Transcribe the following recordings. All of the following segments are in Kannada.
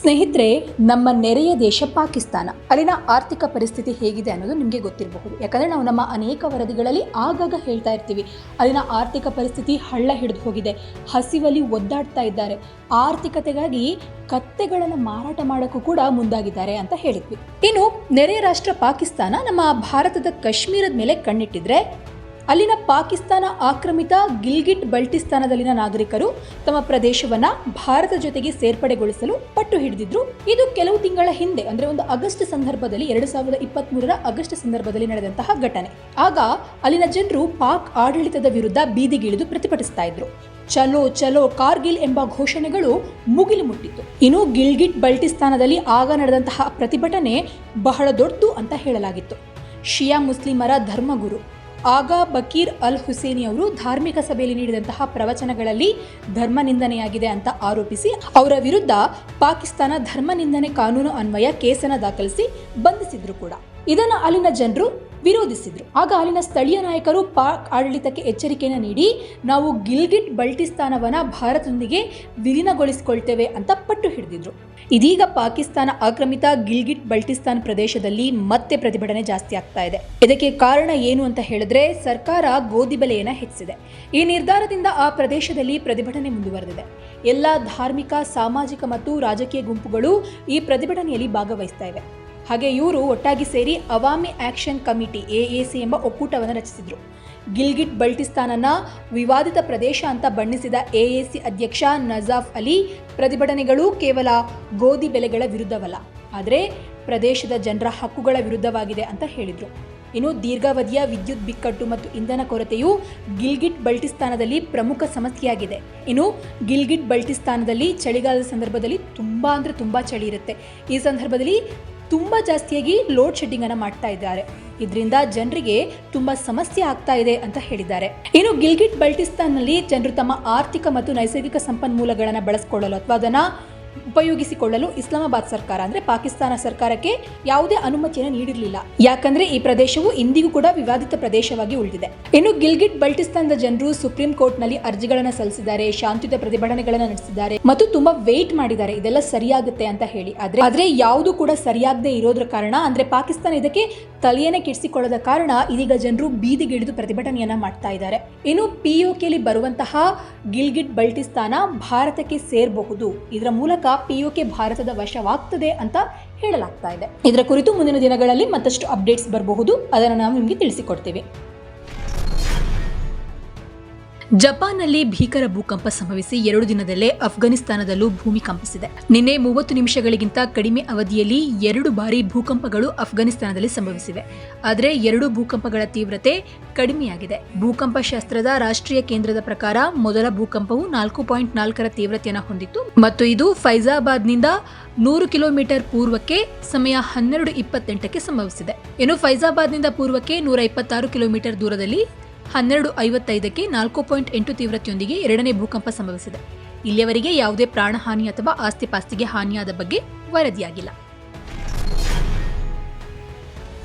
ಸ್ನೇಹಿತರೆ, ನಮ್ಮ ನೆರೆಯ ದೇಶ ಪಾಕಿಸ್ತಾನ. ಅಲ್ಲಿನ ಆರ್ಥಿಕ ಪರಿಸ್ಥಿತಿ ಹೇಗಿದೆ ಅನ್ನೋದು ನಿಮಗೆ ಗೊತ್ತಿರಬಹುದು. ಯಾಕಂದರೆ ನಾವು ನಮ್ಮ ಅನೇಕ ವರದಿಗಳಲ್ಲಿ ಆಗಾಗ ಹೇಳ್ತಾ ಇರ್ತೀವಿ. ಅಲ್ಲಿನ ಆರ್ಥಿಕ ಪರಿಸ್ಥಿತಿ ಹಳ್ಳ ಹಿಡಿದು ಹೋಗಿದೆ. ಹಸಿವಲ್ಲಿ ಒದ್ದಾಡ್ತಾ ಇದ್ದಾರೆ. ಆರ್ಥಿಕತೆಗಾಗಿ ಕತ್ತೆಗಳನ್ನು ಮಾರಾಟ ಮಾಡೋಕ್ಕೂ ಕೂಡ ಮುಂದಾಗಿದ್ದಾರೆ ಅಂತ ಹೇಳಿದ್ವಿ. ಇನ್ನು ನೆರೆಯ ರಾಷ್ಟ್ರ ಪಾಕಿಸ್ತಾನ ನಮ್ಮ ಭಾರತದ ಕಾಶ್ಮೀರದ ಮೇಲೆ ಕಣ್ಣಿಟ್ಟಿದ್ರೆ ಅಲ್ಲಿನ ಪಾಕಿಸ್ತಾನ ಆಕ್ರಮಿತ ಗಿಲ್ಗಿಟ್ ಬಲ್ಟಿಸ್ತಾನದಲ್ಲಿನ ನಾಗರಿಕರು ತಮ್ಮ ಪ್ರದೇಶವನ್ನ ಭಾರತ ಜೊತೆಗೆ ಸೇರ್ಪಡೆಗೊಳಿಸಲು ಪಟ್ಟು ಹಿಡಿದಿದ್ರು. ಇದು ಕೆಲವು ತಿಂಗಳ ಹಿಂದೆ, ಅಂದ್ರೆ ಒಂದು ಆಗಸ್ಟ್ ಸಂದರ್ಭದಲ್ಲಿ, ಎರಡು ಸಾವಿರದ ಇಪ್ಪತ್ತ್ ಮೂರರ ಆಗಸ್ಟ್ ಸಂದರ್ಭದಲ್ಲಿ ನಡೆದಂತಹ ಘಟನೆ. ಆಗ ಅಲ್ಲಿನ ಜನರು ಪಾಕ್ ಆಡಳಿತದ ವಿರುದ್ಧ ಬೀದಿಗಿಳಿದು ಪ್ರತಿಭಟಿಸ್ತಾ ಇದ್ರು. ಚಲೋ ಚಲೋ ಕಾರ್ಗಿಲ್ ಎಂಬ ಘೋಷಣೆಗಳು ಮುಗಿಲು ಮುಟ್ಟಿತ್ತು. ಇನ್ನು ಗಿಲ್ಗಿಟ್ ಬಲ್ಟಿಸ್ತಾನದಲ್ಲಿ ಆಗ ನಡೆದಂತಹ ಪ್ರತಿಭಟನೆ ಬಹಳ ದೊಡ್ಡದು ಅಂತ ಹೇಳಲಾಗಿತ್ತು. ಶಿಯಾ ಮುಸ್ಲಿಮರ ಧರ್ಮಗುರು. ಆಗ ಬಕೀರ್ ಅಲ್ ಹುಸೇನಿ ಅವರು ಧಾರ್ಮಿಕ ಸಭೆಯಲ್ಲಿ ನೀಡಿದಂತಹ ಪ್ರವಚನಗಳಲ್ಲಿ ಧರ್ಮ ನಿಂದನೆಯಾಗಿದೆ ಅಂತ ಆರೋಪಿಸಿ ಅವರ ವಿರುದ್ಧ ಪಾಕಿಸ್ತಾನ ಧರ್ಮ ನಿಂದನೆ ಕಾನೂನು ಅನ್ವಯ ಕೇಸನ್ನು ದಾಖಲಿಸಿ ಬಂಧಿಸಿದ್ರು ಕೂಡ. ಇದನ್ನು ಅಲ್ಲಿನ ಜನರು ವಿರೋಧಿಸಿದ್ರು. ಆಗ ಅಲ್ಲಿನ ಸ್ಥಳೀಯ ನಾಯಕರು ಪಾಕ್ ಆಡಳಿತಕ್ಕೆ ಎಚ್ಚರಿಕೆಯನ್ನು ನೀಡಿ, ನಾವು ಗಿಲ್ಗಿಟ್ ಬಲ್ಟಿಸ್ತಾನವನ್ನು ಭಾರತದೊಂದಿಗೆ ವಿಲೀನಗೊಳಿಸಿಕೊಳ್ತೇವೆ ಅಂತ ಪಟ್ಟು ಹಿಡಿದಿದ್ರು. ಇದೀಗ ಪಾಕಿಸ್ತಾನ ಆಕ್ರಮಿತ ಗಿಲ್ಗಿಟ್ ಬಲ್ಟಿಸ್ತಾನ್ ಪ್ರದೇಶದಲ್ಲಿ ಮತ್ತೆ ಪ್ರತಿಭಟನೆ ಜಾಸ್ತಿ ಆಗ್ತಾ ಇದೆ. ಇದಕ್ಕೆ ಕಾರಣ ಏನು ಅಂತ ಹೇಳಿದ್ರೆ, ಸರ್ಕಾರ ಗೋಧಿ ಬೆಲೆಯನ್ನು ಹೆಚ್ಚಿಸಿದೆ. ಈ ನಿರ್ಧಾರದಿಂದ ಆ ಪ್ರದೇಶದಲ್ಲಿ ಪ್ರತಿಭಟನೆ ಮುಂದುವರೆದಿದೆ. ಎಲ್ಲ ಧಾರ್ಮಿಕ, ಸಾಮಾಜಿಕ ಮತ್ತು ರಾಜಕೀಯ ಗುಂಪುಗಳು ಈ ಪ್ರತಿಭಟನೆಯಲ್ಲಿ ಭಾಗವಹಿಸ್ತಾ ಇವೆ. ಹಾಗೆ ಇವರು ಒಟ್ಟಾಗಿ ಸೇರಿ ಅವಾಮಿ ಆಕ್ಷನ್ ಕಮಿಟಿ ಎಎಸಿ ಎಂಬ ಒಕ್ಕೂಟವನ್ನು ರಚಿಸಿದ್ರು. ಗಿಲ್ಗಿಟ್ ಬಲ್ಟಿಸ್ತಾನನ ವಿವಾದಿತ ಪ್ರದೇಶ ಅಂತ ಬಣ್ಣಿಸಿದ ಎಎಸಿ ಅಧ್ಯಕ್ಷ ನಜಾಫ್ ಅಲಿ ಪ್ರತಿಭಟನೆಗಳು ಕೇವಲ ಗೋಧಿ ಬೆಲೆಗಳ ವಿರುದ್ಧವಲ್ಲ, ಆದರೆ ಪ್ರದೇಶದ ಜನರ ಹಕ್ಕುಗಳ ವಿರುದ್ಧವಾಗಿದೆ ಅಂತ ಹೇಳಿದರು. ಇನ್ನು ದೀರ್ಘಾವಧಿಯ ವಿದ್ಯುತ್ ಬಿಕ್ಕಟ್ಟು ಮತ್ತು ಇಂಧನ ಕೊರತೆಯು ಗಿಲ್ಗಿಟ್ ಬಲ್ಟಿಸ್ತಾನದಲ್ಲಿ ಪ್ರಮುಖ ಸಮಸ್ಯೆಯಾಗಿದೆ. ಇನ್ನು ಗಿಲ್ಗಿಟ್ ಬಲ್ಟಿಸ್ತಾನದಲ್ಲಿ ಚಳಿಗಾಲದ ಸಂದರ್ಭದಲ್ಲಿ ತುಂಬ ಅಂದರೆ ತುಂಬ ಚಳಿ ಇರುತ್ತೆ. ಈ ಸಂದರ್ಭದಲ್ಲಿ ತುಂಬ ಜಾಸ್ತಿಯಾಗಿ ಲೋಡ್ ಶೆಡ್ಡಿಂಗನ್ನು ಮಾಡ್ತಾ ಇದ್ದಾರೆ. ಇದರಿಂದ ಜನರಿಗೆ ತುಂಬ ಸಮಸ್ಯೆ ಆಗ್ತಾ ಇದೆ ಅಂತ ಹೇಳಿದ್ದಾರೆ. ಇನ್ನು ಗಿಲ್ಗಿಟ್ ಬಲ್ಟಿಸ್ತಾನ್ನಲ್ಲಿ ಜನರು ತಮ್ಮ ಆರ್ಥಿಕ ಮತ್ತು ನೈಸರ್ಗಿಕ ಸಂಪನ್ಮೂಲಗಳನ್ನು ಬಳಸಿಕೊಳ್ಳಲು ಅಥವಾ ಅದನ್ನು ಉಪಯೋಗಿಸಿಕೊಳ್ಳಲು ಇಸ್ಲಾಮಾಬಾದ್ ಸರ್ಕಾರ ಅಂದ್ರೆ ಪಾಕಿಸ್ತಾನ ಸರ್ಕಾರಕ್ಕೆ ಯಾವುದೇ ಅನುಮತಿಯನ್ನು ನೀಡಿರಲಿಲ್ಲ. ಯಾಕಂದ್ರೆ ಈ ಪ್ರದೇಶವು ಇಂದಿಗೂ ಕೂಡ ವಿವಾದಿತ ಪ್ರದೇಶವಾಗಿ ಉಳಿದಿದೆ. ಇನ್ನು ಗಿಲ್ಗಿಟ್ ಬಲ್ಟಿಸ್ತಾನದ ಜನರು ಸುಪ್ರೀಂ ಕೋರ್ಟ್ನಲ್ಲಿ ಅರ್ಜಿಗಳನ್ನು ಸಲ್ಲಿಸಿದ್ದಾರೆ, ಶಾಂತಿಯುತ ಪ್ರತಿಭಟನೆಗಳನ್ನು ನಡೆಸಿದ್ದಾರೆ ಮತ್ತು ತುಂಬಾ ವೇಟ್ ಮಾಡಿದ್ದಾರೆ. ಇದೆಲ್ಲ ಸರಿಯಾಗುತ್ತೆ ಅಂತ ಹೇಳಿ. ಆದ್ರೆ ಆದ್ರೆ ಯಾವುದು ಕೂಡ ಸರಿಯಾಗದೆ ಇರೋದ್ರ ಕಾರಣ ಅಂದ್ರೆ ಪಾಕಿಸ್ತಾನ ಇದಕ್ಕೆ ತಲೆಯನ್ನೇ ಕೆಡಿಸಿಕೊಳ್ಳದ ಕಾರಣ ಇದೀಗ ಜನರು ಬೀದಿಗಿಳಿದು ಪ್ರತಿಭಟನೆಯನ್ನ ಮಾಡ್ತಾ ಇದ್ದಾರೆ. ಇನ್ನು ಪಿಒಕೆಲಿ ಬರುವಂತಹ ಗಿಲ್ಗಿಟ್ ಬಲ್ಟಿಸ್ತಾನ ಭಾರತಕ್ಕೆ ಸೇರಬಹುದು. ಇದರ ಮೂಲಕ ಪಿಒಕೆ ಭಾರತದ ವಶವಾಗ್ತದೆ ಅಂತ ಹೇಳಲಾಗ್ತಾ ಇದೆ. ಇದರ ಕುರಿತು ಮುಂದಿನ ದಿನಗಳಲ್ಲಿ ಮತ್ತಷ್ಟು ಅಪ್ಡೇಟ್ಸ್ ಬರಬಹುದು. ಅದನ್ನು ನಾವು ನಿಮಗೆ ತಿಳಿಸಿಕೊಡ್ತೇವೆ. ಜಪಾನ್ನಲ್ಲಿ ಭೀಕರ ಭೂಕಂಪ ಸಂಭವಿಸಿ ಎರಡು ದಿನದಲ್ಲೇ ಅಫ್ಘಾನಿಸ್ತಾನದಲ್ಲೂ ಭೂಮಿ ಕಂಪಿಸಿದೆ. ನಿನ್ನೆ ಮೂವತ್ತು ನಿಮಿಷಗಳಿಗಿಂತ ಕಡಿಮೆ ಅವಧಿಯಲ್ಲಿ ಎರಡು ಬಾರಿ ಭೂಕಂಪಗಳು ಅಫ್ಘಾನಿಸ್ತಾನದಲ್ಲಿ ಸಂಭವಿಸಿವೆ. ಆದರೆ ಎರಡು ಭೂಕಂಪಗಳ ತೀವ್ರತೆ ಕಡಿಮೆಯಾಗಿದೆ. ಭೂಕಂಪ ಶಾಸ್ತ್ರದ ರಾಷ್ಟ್ರೀಯ ಕೇಂದ್ರದ ಪ್ರಕಾರ ಮೊದಲ ಭೂಕಂಪವು ನಾಲ್ಕು ಪಾಯಿಂಟ್ ನಾಲ್ಕರ ತೀವ್ರತೆಯನ್ನು ಹೊಂದಿತ್ತು. ಮತ್ತು ಇದು ಫೈಜಾಬಾದ್ನಿಂದ ನೂರು ಕಿಲೋಮೀಟರ್ ಪೂರ್ವಕ್ಕೆ ಸಮಯ ಹನ್ನೆರಡು ಇಪ್ಪತ್ತೆಂಟಕ್ಕೆ ಸಂಭವಿಸಿದೆ. ಇನ್ನು ಫೈಜಾಬಾದ್ನಿಂದ ಪೂರ್ವಕ್ಕೆ ನೂರ ಇಪ್ಪತ್ತಾರು ಕಿಲೋಮೀಟರ್ ದೂರದಲ್ಲಿ ಹನ್ನೆರಡು ಐವತ್ತೈದಕ್ಕೆ ನಾಲ್ಕು ಪಾಯಿಂಟ್ ಎಂಟು ತೀವ್ರತೆಯೊಂದಿಗೆ ಎರಡನೇ ಭೂಕಂಪ ಸಂಭವಿಸಿದೆ. ಇಲ್ಲಿಯವರೆಗೆ ಯಾವುದೇ ಪ್ರಾಣಹಾನಿ ಅಥವಾ ಆಸ್ತಿಪಾಸ್ತಿಗೆ ಹಾನಿಯಾದ ಬಗ್ಗೆ ವರದಿಯಾಗಿಲ್ಲ.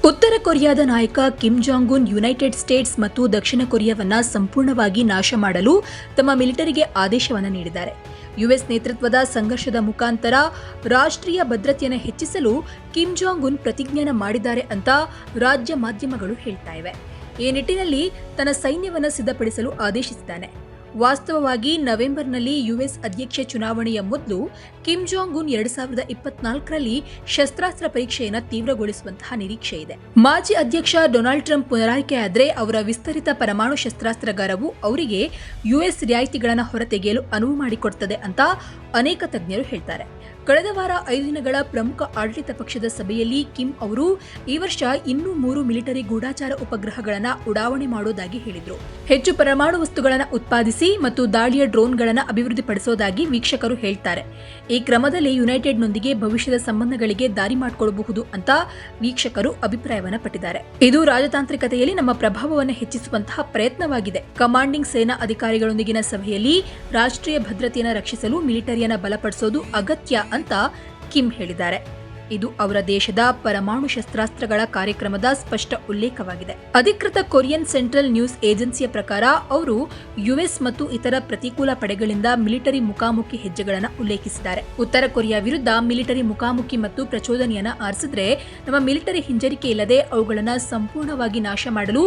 ಉತ್ತರ ಕೊರಿಯಾದ ನಾಯಕ Kim Jong Un United States ಮತ್ತು ದಕ್ಷಿಣ ಕೊರಿಯಾವನ್ನ ಸಂಪೂರ್ಣವಾಗಿ ನಾಶ ಮಾಡಲು ತಮ್ಮ ಮಿಲಿಟರಿಗೆ ಆದೇಶವನ್ನು ನೀಡಿದ್ದಾರೆ. ಯುಎಸ್ ನೇತೃತ್ವದ ಸಂಘರ್ಷದ ಮುಖಾಂತರ ರಾಷ್ಟ್ರೀಯ ಭದ್ರತೆಯನ್ನು ಹೆಚ್ಚಿಸಲು ಕಿಮ್ ಜಾಂಗ್ ಉನ್ ಪ್ರತಿಜ್ಞಾನ ಮಾಡಿದ್ದಾರೆ ಅಂತ ರಾಜ್ಯ ಮಾಧ್ಯಮಗಳು ಹೇಳ್ತಾ ಇವೆ. ಈ ನಿಟ್ಟಿನಲ್ಲಿ ತನ್ನ ಸೈನ್ಯವನ್ನು ಸಿದ್ಧಪಡಿಸಲು ಆದೇಶಿಸಿದ್ದಾನೆ. ವಾಸ್ತವವಾಗಿ ನವೆಂಬರ್ನಲ್ಲಿ ಯುಎಸ್ ಅಧ್ಯಕ್ಷ ಚುನಾವಣೆಯ ಮೊದಲು ಕಿಮ್ ಜಾಂಗ್ ಉನ್ ಎರಡ್ ಸಾವಿರದ ಇಪ್ಪತ್ನಾಲ್ಕರಲ್ಲಿ ಶಸ್ತ್ರಾಸ್ತ್ರ ಪರೀಕ್ಷೆಯನ್ನು ತೀವ್ರಗೊಳಿಸುವಂತಹ ನಿರೀಕ್ಷೆ ಇದೆ. ಮಾಜಿ ಅಧ್ಯಕ್ಷ ಡೊನಾಲ್ಡ್ ಟ್ರಂಪ್ ಪುನರಾಯ್ಕೆಯಾದರೆ ಅವರ ವಿಸ್ತರಿತ ಪರಮಾಣು ಶಸ್ತ್ರಾಸ್ತ್ರಗಾರವು ಅವರಿಗೆ ಯುಎಸ್ ರಿಯಾಯಿತಿಗಳನ್ನು ಹೊರತೆಗೆಯಲು ಅನುವು ಮಾಡಿಕೊಡುತ್ತದೆ ಅಂತ ಅನೇಕ ತಜ್ಞರು ಹೇಳ್ತಾರೆ. ಕಳೆದ ವಾರ ಐದು ದಿನಗಳ ಪ್ರಮುಖ ಆಡಳಿತ ಪಕ್ಷದ ಸಭೆಯಲ್ಲಿ ಕಿಮ್ ಅವರು ಈ ವರ್ಷ ಇನ್ನೂ ಮೂರು ಮಿಲಿಟರಿ ಗೂಢಾಚಾರ ಉಪಗ್ರಹಗಳನ್ನು ಉಡಾವಣೆ ಮಾಡೋದಾಗಿ ಹೇಳಿದರು. ಹೆಚ್ಚು ಪರಮಾಣು ವಸ್ತುಗಳನ್ನು ಉತ್ಪಾದಿಸಿ ಮತ್ತು ದಾಳಿಯ ಡ್ರೋನ್ಗಳನ್ನು ಅಭಿವೃದ್ಧಿಪಡಿಸೋದಾಗಿ ವೀಕ್ಷಕರು ಹೇಳ್ತಾರೆ. ಈ ಕ್ರಮದಲ್ಲಿ ಯುನೈಟೆಡ್ನೊಂದಿಗೆ ಭವಿಷ್ಯದ ಸಂಬಂಧಗಳಿಗೆ ದಾರಿ ಮಾಡಿಕೊಳ್ಳಬಹುದು ಅಂತ ವೀಕ್ಷಕರು ಅಭಿಪ್ರಾಯವನ್ನು ಪಟ್ಟಿದ್ದಾರೆ. ಇದು ರಾಜತಾಂತ್ರಿಕತೆಯಲ್ಲಿ ನಮ್ಮ ಪ್ರಭಾವವನ್ನು ಹೆಚ್ಚಿಸುವಂತಹ ಪ್ರಯತ್ನವಾಗಿದೆ. ಕಮಾಂಡಿಂಗ್ ಸೇನಾ ಅಧಿಕಾರಿಗಳೊಂದಿಗಿನ ಸಭೆಯಲ್ಲಿ ರಾಷ್ಟ್ರೀಯ ಭದ್ರತೆಯನ್ನು ರಕ್ಷಿಸಲು ಮಿಲಿಟರಿಯನ್ನು ಬಲಪಡಿಸೋದು ಅಗತ್ಯ ಅಂತ ಕಿಮ್ ಹೇಳಿದ್ದಾರೆ. ಇದು ಅವರ ದೇಶದ ಪರಮಾಣು ಶಸ್ತ್ರಾಸ್ತ್ರಗಳ ಕಾರ್ಯಕ್ರಮದ ಸ್ಪಷ್ಟ ಉಲ್ಲೇಖವಾಗಿದೆ. ಅಧಿಕೃತ ಕೊರಿಯನ್ ಸೆಂಟ್ರಲ್ ನ್ಯೂಸ್ ಏಜೆನ್ಸಿಯ ಪ್ರಕಾರ ಅವರು ಯುಎಸ್ ಮತ್ತು ಇತರ ಪ್ರತಿಕೂಲ ಪಡೆಗಳಿಂದ ಮಿಲಿಟರಿ ಮುಖಾಮುಖಿ ಹೆಜ್ಜೆಗಳನ್ನು ಉಲ್ಲೇಖಿಸಿದ್ದಾರೆ. ಉತ್ತರ ಕೊರಿಯಾ ವಿರುದ್ಧ ಮಿಲಿಟರಿ ಮುಖಾಮುಖಿ ಮತ್ತು ಪ್ರಚೋದನೆಯನ್ನು ಆರಿಸಿದ್ರೆ ನಮ್ಮ ಮಿಲಿಟರಿ ಹಿಂಜರಿಕೆ ಇಲ್ಲದೆ ಅವುಗಳನ್ನು ಸಂಪೂರ್ಣವಾಗಿ ನಾಶ ಮಾಡಲು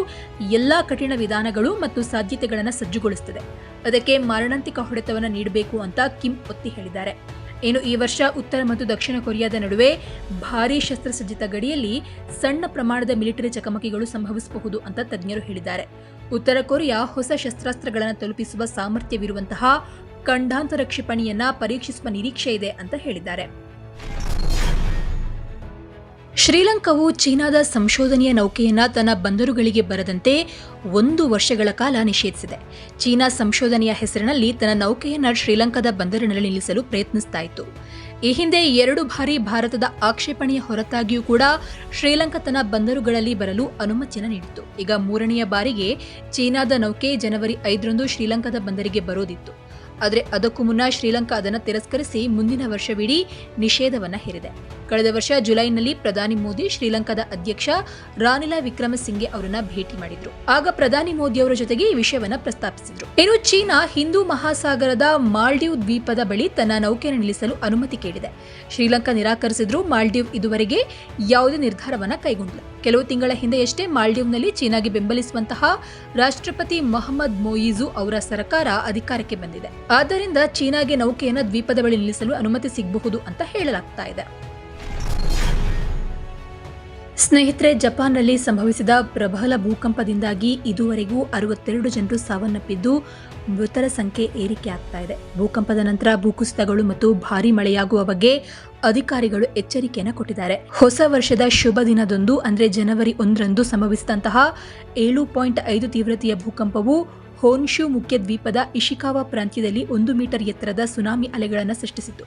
ಎಲ್ಲಾ ಕಠಿಣ ವಿಧಾನಗಳು ಮತ್ತು ಸಾಧ್ಯತೆಗಳನ್ನು ಸಜ್ಜುಗೊಳಿಸುತ್ತದೆ. ಅದಕ್ಕೆ ಮಾರಣಾಂತಿಕ ಹೊಡೆತವನ್ನು ನೀಡಬೇಕು ಅಂತ ಕಿಮ್ ಒತ್ತಿ ಹೇಳಿದ್ದಾರೆ. ಏನು ಈ ವರ್ಷ ಉತ್ತರ ಮತ್ತು ದಕ್ಷಿಣ ಕೊರಿಯಾದ ನಡುವೆ ಭಾರೀ ಶಸ್ತ್ರಸಜ್ಜಿತ ಗಡಿಯಲ್ಲಿ ಸಣ್ಣ ಪ್ರಮಾಣದ ಮಿಲಿಟರಿ ಚಕಮಕಿಗಳು ಸಂಭವಿಸಬಹುದು ಅಂತ ತಜ್ಞರು ಹೇಳಿದ್ದಾರೆ. ಉತ್ತರ ಕೊರಿಯಾ ಹೊಸ ಶಸ್ತ್ರಾಸ್ತ್ರಗಳನ್ನು ತಲುಪಿಸುವ ಸಾಮರ್ಥ್ಯವಿರುವಂತಹ ಖಂಡಾಂತರ ಕ್ಷಿಪಣಿಯನ್ನ ಪರೀಕ್ಷಿಸುವ ನಿರೀಕ್ಷೆ ಇದೆ ಅಂತ ಹೇಳಿದ್ದಾರೆ. ಶ್ರೀಲಂಕಾವು ಚೀನಾದ ಸಂಶೋಧನೆಯ ನೌಕೆಯನ್ನು ತನ್ನ ಬಂದರುಗಳಿಗೆ ಬರದಂತೆ ಒಂದು ವರ್ಷಗಳ ಕಾಲ ನಿಷೇಧಿಸಿದೆ. ಚೀನಾ ಸಂಶೋಧನೆಯ ಹೆಸರಿನಲ್ಲಿ ತನ್ನ ನೌಕೆಯನ್ನ ಶ್ರೀಲಂಕಾದ ಬಂದರಿನಲ್ಲಿ ನಿಲ್ಲಿಸಲು ಪ್ರಯತ್ನಿಸ್ತಾ ಇತ್ತು. ಈ ಹಿಂದೆ ಎರಡು ಬಾರಿ ಭಾರತದ ಆಕ್ಷೇಪಣೆಯ ಹೊರತಾಗಿಯೂ ಕೂಡ ಶ್ರೀಲಂಕಾ ತನ್ನ ಬಂದರುಗಳಲ್ಲಿ ಬರಲು ಅನುಮತಿಯನ್ನು ನೀಡಿತ್ತು. ಈಗ ಮೂರನೆಯ ಬಾರಿಗೆ ಚೀನಾದ ನೌಕೆ ಜನವರಿ ಐದರಂದು ಶ್ರೀಲಂಕಾದ ಬಂದರಿಗೆ ಬರೋದಿತ್ತು. ಆದರೆ ಅದಕ್ಕೂ ಮುನ್ನ ಶ್ರೀಲಂಕಾ ಅದನ್ನು ತಿರಸ್ಕರಿಸಿ ಮುಂದಿನ ವರ್ಷವಿಡೀ ನಿಷೇಧವನ್ನು ಹೇರಿದೆ. ಕಳೆದ ವರ್ಷ ಜುಲೈನಲ್ಲಿ ಪ್ರಧಾನಿ ಮೋದಿ ಶ್ರೀಲಂಕಾದ ಅಧ್ಯಕ್ಷ ರಾನಿಲಾ ವಿಕ್ರಮಸಿಂಘೆ ಅವರನ್ನ ಭೇಟಿ ಮಾಡಿದ್ರು. ಆಗ ಪ್ರಧಾನಿ ಮೋದಿ ಅವರ ಜೊತೆಗೆ ಈ ವಿಷಯವನ್ನ ಪ್ರಸ್ತಾಪಿಸಿದ್ರು. ಇನ್ನು ಚೀನಾ ಹಿಂದೂ ಮಹಾಸಾಗರದ ಮಾಲ್ಡೀವ್ ದ್ವೀಪದ ಬಳಿ ತನ್ನ ನೌಕೆಯನ್ನು ನಿಲ್ಲಿಸಲು ಅನುಮತಿ ಕೇಳಿದೆ. ಶ್ರೀಲಂಕಾ ನಿರಾಕರಿಸಿದ್ರು ಮಾಲ್ಡೀವ್ ಇದುವರೆಗೆ ಯಾವುದೇ ನಿರ್ಧಾರವನ್ನ ಕೈಗೊಂಡಿಲ್ಲ. ಕೆಲವು ತಿಂಗಳ ಹಿಂದೆಯಷ್ಟೇ ಮಾಲ್ಡೀವ್ನಲ್ಲಿ ಚೀನಾಗೆ ಬೆಂಬಲಿಸುವಂತಹ ರಾಷ್ಟ್ರಪತಿ ಮೊಹಮ್ಮದ್ ಮೊಯಿಜು ಅವರ ಸರ್ಕಾರ ಅಧಿಕಾರಕ್ಕೆ ಬಂದಿದೆ. ಆದ್ದರಿಂದ ಚೀನಾಗೆ ನೌಕೆಯನ್ನು ದ್ವೀಪದ ಬಳಿ ನಿಲ್ಲಿಸಲು ಅನುಮತಿ ಸಿಗಬಹುದು ಅಂತ ಹೇಳಲಾಗ್ತಾ ಇದೆ. ಸ್ನೇಹಿತರೆ, ಜಪಾನ್ನಲ್ಲಿ ಸಂಭವಿಸಿದ ಪ್ರಬಲ ಭೂಕಂಪದಿಂದಾಗಿ ಇದುವರೆಗೂ ಅರವತ್ತೆರಡು ಜನರು ಸಾವನ್ನಪ್ಪಿದ್ದು, ಮೃತರ ಸಂಖ್ಯೆ ಏರಿಕೆ ಆಗ್ತಾ ಇದೆ. ಭೂಕಂಪದ ನಂತರ ಭೂಕುಸಿತಗಳು ಮತ್ತು ಭಾರೀ ಮಳೆಯಾಗುವ ಬಗ್ಗೆ ಅಧಿಕಾರಿಗಳು ಎಚ್ಚರಿಕೆಯನ್ನು ಕೊಟ್ಟಿದ್ದಾರೆ. ಹೊಸ ವರ್ಷದ ಶುಭ ದಿನದಂದು, ಅಂದರೆ ಜನವರಿ ಒಂದರಂದು ಸಂಭವಿಸಿದಂತಹ ಏಳು ಪಾಯಿಂಟ್ ಐದು ತೀವ್ರತೆಯ ಭೂಕಂಪವು ಹೋನ್ಶು ಮುಖ್ಯ ದ್ವೀಪದ ಇಶಿಕಾವಾ ಪ್ರಾಂತ್ಯದಲ್ಲಿ ಒಂದು ಮೀಟರ್ ಎತ್ತರದ ಸುನಾಮಿ ಅಲೆಗಳನ್ನು ಸೃಷ್ಟಿಸಿತು